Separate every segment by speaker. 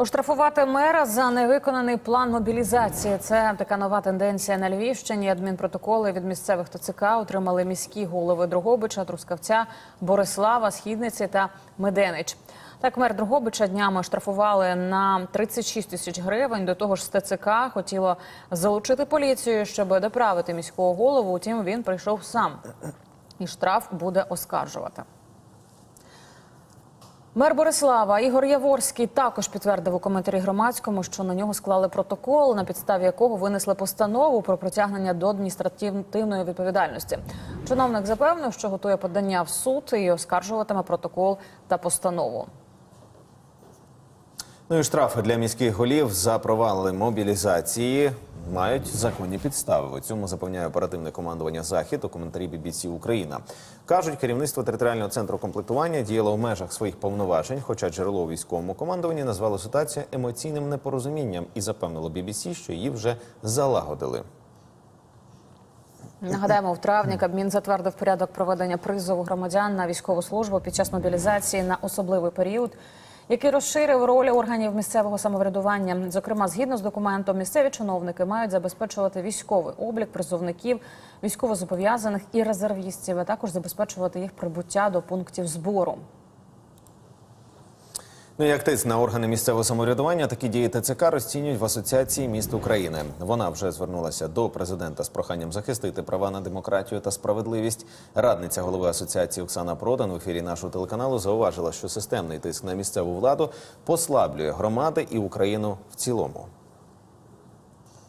Speaker 1: Оштрафувати мера за невиконаний план мобілізації. Це така нова тенденція на Львівщині. Адмінпротоколи від місцевих ТЦК отримали міські голови Дрогобича, Трускавця, Борислава, Східниці та Меденич. Так, мер Дрогобича днями штрафували на 36 тисяч гривень. До того ж, з ТЦК хотіло залучити поліцію, щоб доправити міського голову. Утім, він прийшов сам, і штраф буде оскаржувати. Мер Борислава Ігор Яворський також підтвердив у коментарі громадському, що на нього склали протокол, на підставі якого винесли постанову про притягнення до адміністративної відповідальності. Чиновник запевнив, що готує подання в суд і оскаржуватиме протокол та постанову.
Speaker 2: Ну і штрафи для міських голів за провали мобілізації мають законні підстави. У цьому запевняє оперативне командування Захід у коментарі BBC Україна. кажуть, керівництво територіального центру комплектування діяло в межах своїх повноважень, хоча джерело у військовому командуванні назвало ситуацію емоційним непорозумінням і запевнило BBC, що її вже залагодили.
Speaker 1: Нагадаємо, в травні Кабмін затвердив порядок проведення призову громадян на військову службу під час мобілізації на особливий період, який розширив роль органів місцевого самоврядування. Зокрема, згідно з документом, місцеві чиновники мають забезпечувати військовий облік призовників, військовозобов'язаних і резервістів, а також забезпечувати їх прибуття до пунктів збору.
Speaker 2: Ну, як тиск на органи місцевого самоврядування, такі дії ТЦК розцінюють в Асоціації міст України. Вона вже звернулася до президента з проханням захистити права на демократію та справедливість. Радниця голови асоціації Оксана Продан в ефірі нашого телеканалу зауважила, що системний тиск на місцеву владу послаблює громади і Україну в цілому.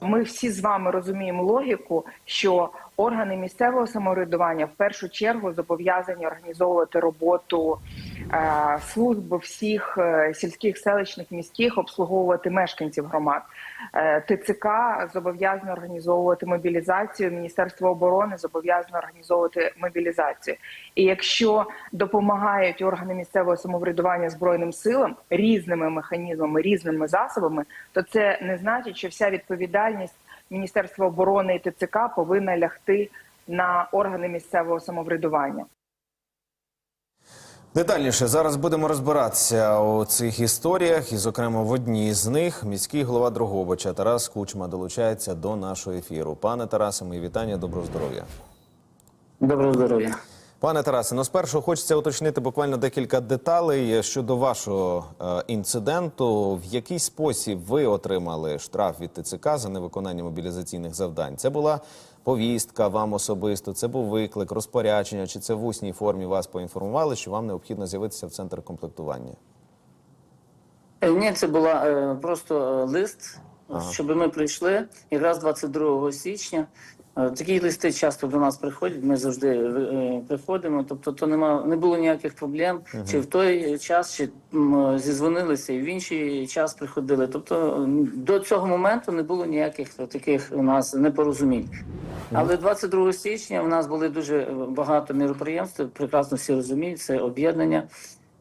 Speaker 3: Ми всі з вами розуміємо логіку, що органи місцевого самоврядування в першу чергу зобов'язані організовувати роботу е, служб всіх е, сільських селищних міських, обслуговувати мешканців громад. Е, ТЦК зобов'язано організовувати мобілізацію. Міністерство оборони зобов'язано організовувати мобілізацію. І якщо допомагають органи місцевого самоврядування збройним силам різними механізмами, різними засобами, то це не значить, що вся відповідальність Міністерства оборони і ТЦК повинна лягти на органи місцевого самоврядування.
Speaker 2: Детальніше зараз будемо розбиратися у цих історіях, і, зокрема, в одній з них міський голова Дрогобича Тарас Кучма долучається до нашого ефіру. Пане Тарасе, мої вітання, доброго здоров'я.
Speaker 4: Доброго здоров'я.
Speaker 2: Пане Тарасе, ну спершу хочеться уточнити буквально декілька деталей щодо вашого е, інциденту. В який спосіб ви отримали штраф від ТЦК за невиконання мобілізаційних завдань? Це була повістка вам особисто, це був виклик, розпорядження, чи це в усній формі вас поінформували, що вам необхідно з'явитися в центр комплектування?
Speaker 4: Ні, це була е, просто е, лист, щоб ми прийшли якраз 22 січня. Е, Такі листи часто до нас приходять. Ми завжди е, приходимо. Тобто, то нема не було ніяких проблем. Чи в той час, чи м, зізвонилися, і в інший час приходили. Тобто до цього моменту не було ніяких таких у нас непорозумінь. Але 22 січня у нас були дуже багато міроприємств. Прекрасно всі розуміють. Це об'єднання.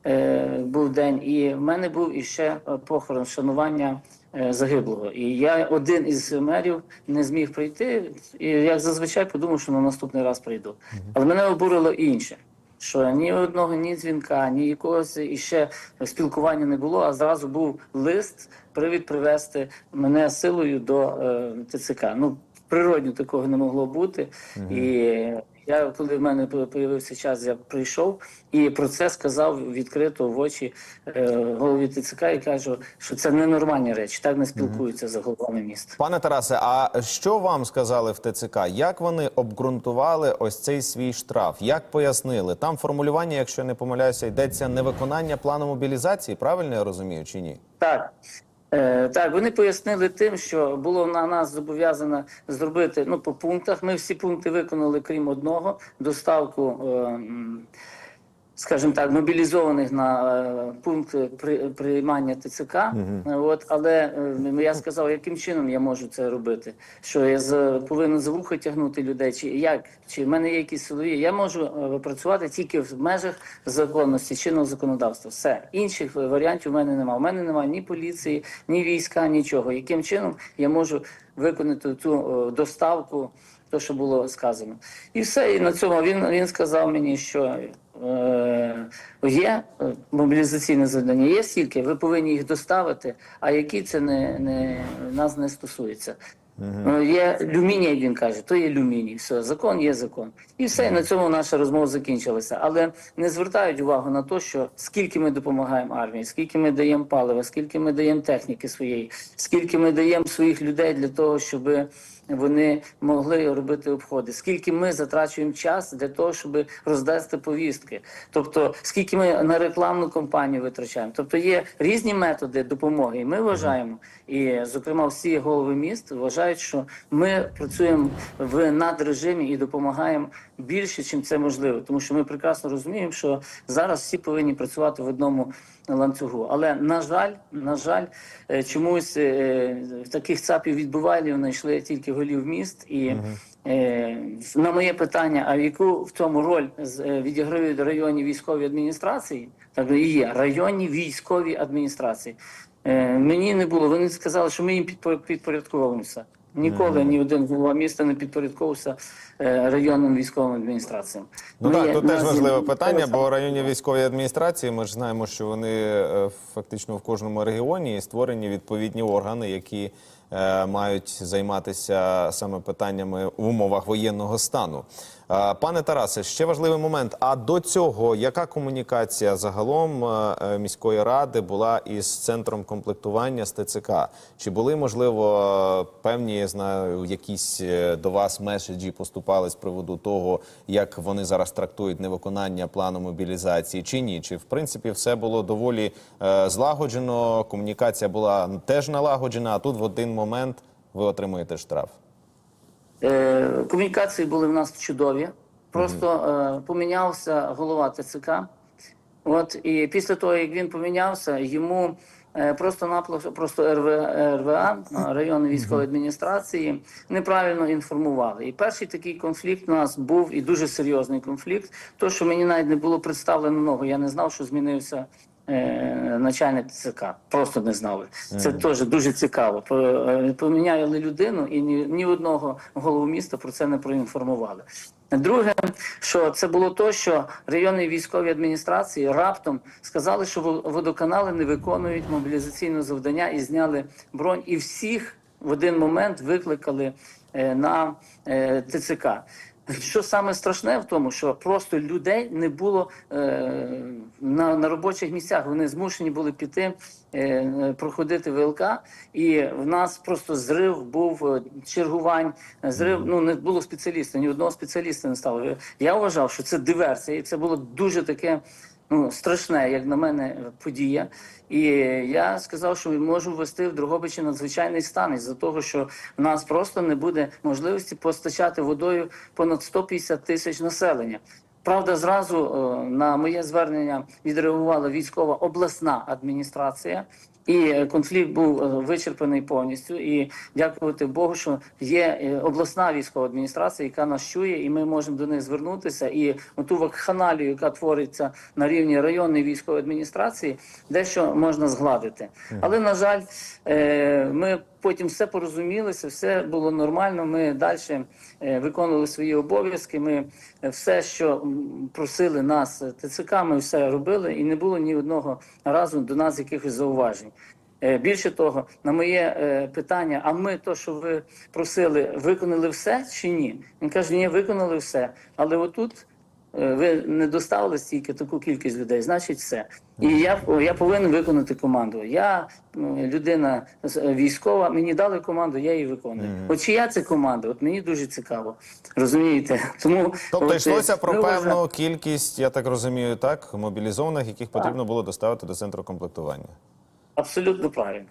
Speaker 4: Е, був день, і в мене був іще е, похорон вшанування е, загиблого. І я один із мерів не зміг прийти. І як зазвичай подумав, що на наступний раз прийду. Але мене обурило інше. Що ні одного, ні дзвінка, ні якогось іще спілкування не було, а зразу був лист, привід привезти мене силою до е, ТЦК. Ну, природньо такого не могло бути. І я, коли в мене появився час, я прийшов і про це сказав відкрито в очі е, голові ТЦК і кажу, що це ненормальні речі, так не спілкуються за головами міста.
Speaker 2: Пане Тарасе, а що вам сказали в ТЦК? Як вони обґрунтували ось цей свій штраф? Як пояснили? Там формулювання, якщо я не помиляюся, йдеться невиконання плану мобілізації. Правильно я розумію чи ні?
Speaker 4: Так. Е, так, вони пояснили тим, що було на нас зобов'язано зробити ну по пунктах. Ми всі пункти виконали, крім одного, доставку, е, скажімо так, мобілізованих на е, пункт при, приймання ТЦК. Е, От, але е, я сказав, яким чином я можу це робити? Що я з, повинен за вухо тягнути людей, чи як? Чи в мене є якісь силові? Я можу працювати тільки в межах законності, чинного законодавства. Все інших варіантів у мене немає. У мене немає ні поліції, ні війська, нічого. Яким чином я можу виконати е, доставку? То, що було сказано, і все. І на цьому він він сказав мені, що є е, мобілізаційне завдання, є стільки, ви повинні їх доставити, а які це не, не нас не стосується. Ну, Є люміній, як він каже, то є люміній. Все, закон є закон. І все, і на цьому наша розмова закінчилася. Але не звертають увагу на те, що скільки ми допомагаємо армії, скільки ми даємо палива, скільки ми даємо техніки своєї, скільки ми даємо своїх людей для того, щоб вони могли робити обходи, скільки ми затрачуємо час для того, щоб роздати повістки. Тобто, скільки ми на рекламну кампанію витрачаємо. Тобто є різні методи допомоги. І ми вважаємо, і зокрема всі голови міст вважають, що ми працюємо в надрежимі і допомагаємо більше, чим це можливо. Тому що ми прекрасно розуміємо, що зараз всі повинні працювати в одному ланцюгу. Але на жаль, на жаль, е, чомусь е, таких цапів відбувальнів знайшли тільки голів міст і. Е, На моє питання, а яку в цьому роль відіграють районні військові адміністрації, так і є районні військові адміністрації. Мені не було. Вони сказали, що ми їм підпо- підпорядковуємося. Ніколи ні один голова міста не підпорядковувався е, районним військовим адміністраціям.
Speaker 2: Ну
Speaker 4: Ми
Speaker 2: так, тут теж важливе питання, бо районні військові адміністрації, ми ж знаємо, що вони е, фактично в кожному регіоні створені відповідні органи, які е, мають займатися саме питаннями в умовах воєнного стану. Е, Пане Тарасе, ще важливий момент. А до цього яка комунікація загалом е, е, міської ради була із центром комплектування з ТЦК? Чи були можливо е, певні я знаю, якісь е, до вас меседжі поступали з приводу того, як вони зараз трактують невиконання плану мобілізації, чи ні? Чи в принципі все було доволі е, злагоджено? Комунікація була теж налагоджена, а тут в один момент ви отримуєте штраф.
Speaker 4: Е, комунікації були в нас чудові. Просто е, помінявся голова ТЦК. От і після того, як він помінявся, йому е, просто напло просто РВ, РВА, е, районної військової адміністрації, неправильно інформували. І перший такий конфлікт у нас був і дуже серйозний конфлікт. То, що мені навіть не було представлено много, я не знав, що змінився. Е, Начальник ТЦК просто не знали. Це теж дуже цікаво. Е, Поміняли людину, і ні, ні одного голову міста про це не проінформували. Друге, що це було то, що районні військові адміністрації раптом сказали, що водоканали не виконують мобілізаційне завдання і зняли бронь, і всіх в один момент викликали е, на ТЦК. Що саме страшне в тому, що просто людей не було е, на, на робочих місцях. Вони змушені були піти е, проходити ВЛК, і в нас просто зрив був е, чергувань. Зрив ну не було спеціаліста, ні одного спеціаліста не стало. Я вважав, що це диверсія, і це було дуже таке. Ну, страшне, як на мене, подія. І я сказав, що ми можемо ввести в Дрогобичі надзвичайний стан із-за того, що в нас просто не буде можливості постачати водою понад 150 тисяч населення. Правда, зразу е, на моє звернення відреагувала військова обласна адміністрація, і е, конфлікт був е, вичерпаний повністю. І дякувати Богу, що є е, обласна військова адміністрація, яка нас чує, і ми можемо до них звернутися. І оту вакханалію, яка твориться на рівні районної військової адміністрації, дещо можна згладити. Але на жаль, ми потім все порозумілися, все було нормально. Ми далі виконували свої обов'язки. Ми е, все, що просили нас е, ТЦК, ми все робили, і не було ні одного разу до нас якихось зауважень. Е, Більше того, на моє е, питання: а ми то, що ви просили, виконали все чи ні? Він каже: ні, виконали все. Але отут е, ви не доставили стільки таку кількість людей, значить, все. І я, я повинен виконати команду. Я людина з- е, військова, мені дали команду, я її виконую. От чия це команда? От мені дуже цікаво. Розумієте? Тому
Speaker 2: Тобто
Speaker 4: от, е,
Speaker 2: йшлося про
Speaker 4: вважаємо-
Speaker 2: певну кількість, я так розумію, так мобілізованих, яких потрібно було доставити до центру комплектування.
Speaker 4: Абсолютно правильно.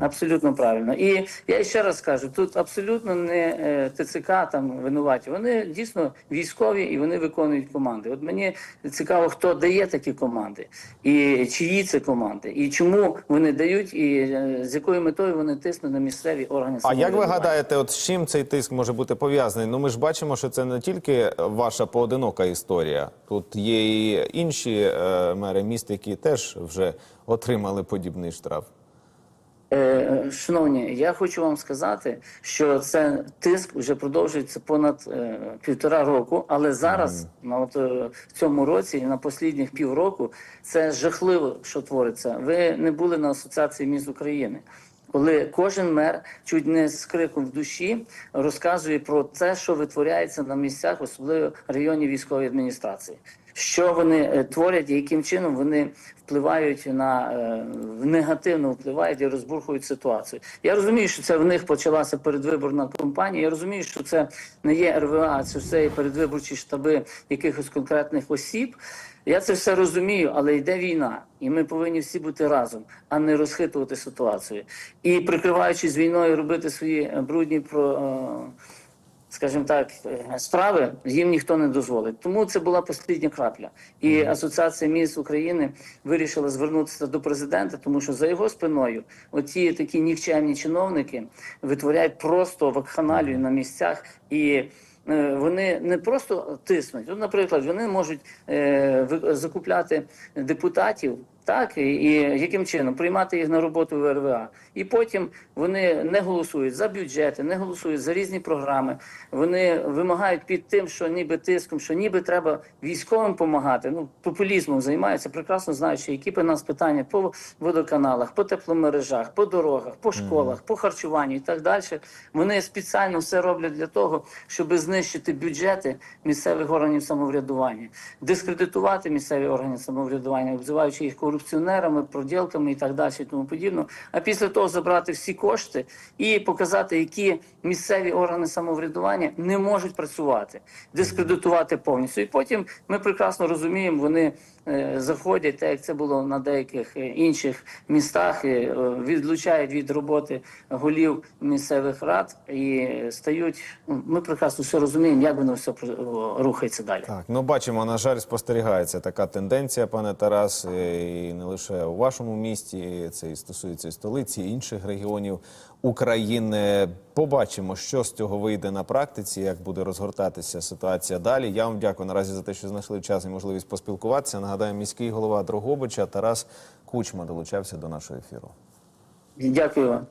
Speaker 4: Абсолютно правильно. І я ще раз кажу: тут абсолютно не е, ТЦК там винуваті. Вони дійсно військові і вони виконують команди. От мені цікаво, хто дає такі команди, і чиї це команди, і чому вони дають, і е, з якою метою вони тиснуть на місцеві органи
Speaker 2: А як ви гадаєте, от з чим цей тиск може бути пов'язаний? Ну ми ж бачимо, що це не тільки ваша поодинока історія. Тут є і інші е, мери міст, які теж вже отримали подібний штраф.
Speaker 4: Е, Шановні, я хочу вам сказати, що це тиск вже продовжується понад е, півтора року, але зараз, на от е, в цьому році, на останніх півроку, це жахливо, що твориться. Ви не були на асоціації міст України. Коли кожен мер чуть не з криком в душі розказує про те, що витворяється на місцях, особливо районні військової адміністрації, що вони е, творять і яким чином вони впливають на е, негативно впливають і розбурхують ситуацію. Я розумію, що це в них почалася передвиборна кампанія. Я розумію, що це не є РВА, це все є передвиборчі штаби якихось конкретних осіб. Я це все розумію, але йде війна, і ми повинні всі бути разом, а не розхитувати ситуацію. І прикриваючись війною, робити свої е, брудні про. Скажімо так, е, справи їм ніхто не дозволить. Тому це була остання крапля. І Асоціація міст України вирішила звернутися до президента, тому що за його спиною оці такі нікчемні чиновники витворяють просто вакханалію на місцях і. е, Вони не просто тиснуть. От, наприклад, вони можуть е, закупляти депутатів, так і, і яким чином приймати їх на роботу в РВА, і потім вони не голосують за бюджети, не голосують за різні програми. Вони вимагають під тим, що ніби тиском, що ніби треба військовим допомагати. Ну популізмом займаються, прекрасно знаючи, які б у нас питання по водоканалах, по тепломережах, по дорогах, по школах, по харчуванню і так далі. Вони спеціально все роблять для того, щоб знищити бюджети місцевих органів самоврядування, дискредитувати місцеві органи самоврядування, обзиваючи їх корупціонерами, проділками і так далі, і тому подібно. А після того забрати всі кошти і показати, які місцеві органи самоврядування не можуть працювати, дискредитувати повністю. І потім ми прекрасно розуміємо, вони заходять, так як це було на деяких е, інших містах, е, відлучають від роботи голів місцевих рад і стають. ну, Ми прекрасно все розуміємо, як воно все рухається далі.
Speaker 2: Так, ну бачимо, на жаль, спостерігається така тенденція, пане Тарас, е, і не лише у вашому місті, це і стосується і столиці, і інших регіонів України. Побачимо, що з цього вийде на практиці, як буде розгортатися ситуація далі. Я вам дякую наразі за те, що знайшли час і можливість поспілкуватися. Нагадаю, міський голова Дрогобича Тарас Кучма долучався до нашого ефіру.
Speaker 4: Дякую вам.